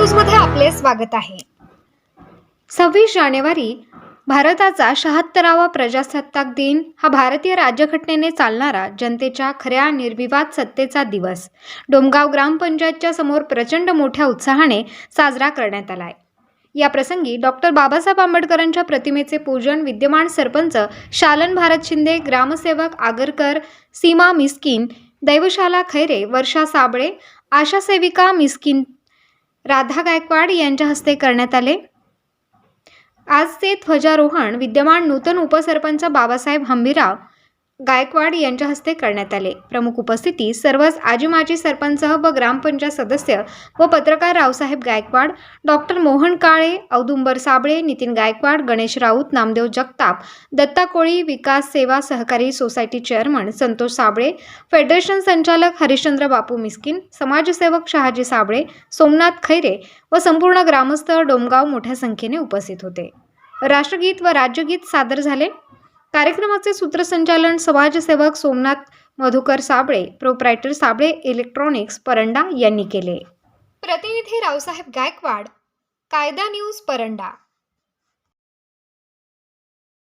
आपले स्वागत आहे. सव्वीस जानेवारी भारताचा शहात्तरावा प्रजासत्ताक दिन हा भारतीय राज्यघटनेने चालणारा जनतेच्या खऱ्या निर्विवाद सत्तेचा दिवस. डोमगाव ग्रामपंचायतच्या समोर प्रचंड मोठ्या उत्साहाने साजरा करण्यात आला आहे या प्रसंगी डॉक्टर बाबासाहेब आंबेडकरांच्या प्रतिमेचे पूजन विद्यमान सरपंच शालन भारत शिंदे ग्रामसेवक आगरकर सीमा मिस्किन दैवशाला खैरे वर्षा साबळे आशा सेविका मिस्किन राधा गायकवाड यांच्या हस्ते करण्यात आले. आजचे ध्वजारोहण विद्यमान नूतन उपसरपंच बाबासाहेब हंबीराव गायकवाड यांच्या हस्ते करण्यात आले. प्रमुख उपस्थिती सर्वच आजी माजी सरपंच व ग्रामपंचायत सदस्य व पत्रकार रावसाहेब गायकवाड डॉक्टर मोहन काळे औदुंबर साबळे नितीन गायकवाड गणेश राऊत नामदेव जगताप दत्ता कोळी विकास सेवा सहकारी society chairman Santosh Sable federation संचालक हरिश्चंद्र बापू मिस्किन समाजसेवक शहाजी साबळे सोमनाथ खैरे व संपूर्ण ग्रामस्थ डोमगाव मोठ्या संख्येने उपस्थित होते. राष्ट्रगीत व राज्यगीत सादर झाले. कार्यक्रमाचे सूत्रसंचालन समाजसेवक सोमनाथ मधुकर साबळे प्रोप्रायटर साबळे इलेक्ट्रॉनिक्स परंडा यांनी केले. प्रतिनिधी रावसाहेब गायकवाड कायदा न्यूज परंडा.